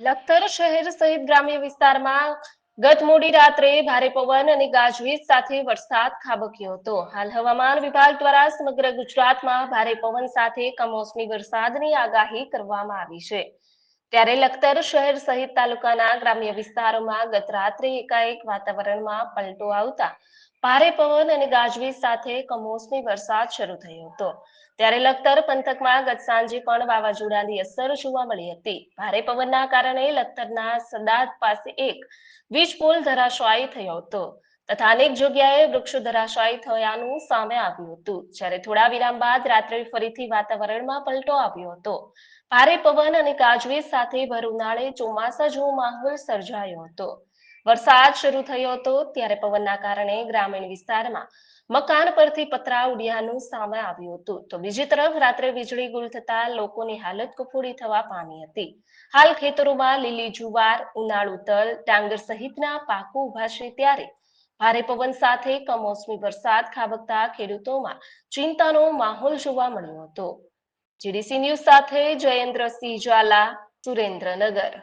લખતર શહેર સહિત ગ્રામ્ય વિસ્તારમાં ગત મોડી રાત્રે ભારે પવન અને ગાજવીજ સાથે વરસાદ ખાબક્યો હતો. હાલ હવામાન વિભાગ દ્વારા સમગ્ર ગુજરાતમાં ભારે પવન સાથે કમોસમી વરસાદની આગાહી કરવામાં આવી છે. ત્યારે લખતર શહેર સહિત તાલુકાના ગ્રામ્ય વિસ્તારોમાં ગત રાત્રે એકાએક વાતાવરણમાં પલટો આવતા ભારે પવન અને ગાજવીજ સાથે કમોસમી વરસાદ શરૂ થયો હતો. ત્યારે લખતર પંથકમાં ગત સાંજે પણ વાવાઝોડાની અસર જોવા મળી હતી. ભારે પવનના કારણે લખતરના સદાત પાસે એક વીજ પોલ ધરાશાયી થયો હતો. તથા અનેક જગ્યાએ વૃક્ષો ધરાશાયી થયાનું સામે આવ્યું હતું. જ્યારે થોડા વિરામ બાદ રાત્રે ફરીથી વાતાવરણમાં પલટો આવ્યો હતો. ભારે પવન અને ગાજવીજ સાથે ભર ઉનાળે ચોમાસા જેવો માહોલ સર્જાયો હતો. વરસાદ શરૂ થયો હતો ત્યારે પવનના કારણે ગ્રામીણ વિસ્તારમાં મકાન પરથી પતરા ઉડ્યાનું સામે આવ્યું હતું. તો બીજી તરફ રાત્રે વીજળી ગુલ થતા લોકોની હાલત કફોડી થવા પામી હતી. હાલ ખેતરોમાં લીલી જુવાર, ઉનાળુ તલ, ડાંગર સહિતના પાકો ઊભા છે ત્યારે ભારે પવન સાથે કમોસમી વરસાદ ખાબકતા ખેડૂતોમાં ચિંતાનો માહોલ જોવા મળ્યો હતો. જીડીસી ન્યૂઝ સાથે જયેન્દ્રસિંહ ઝાલા સુરેન્દ્રનગર.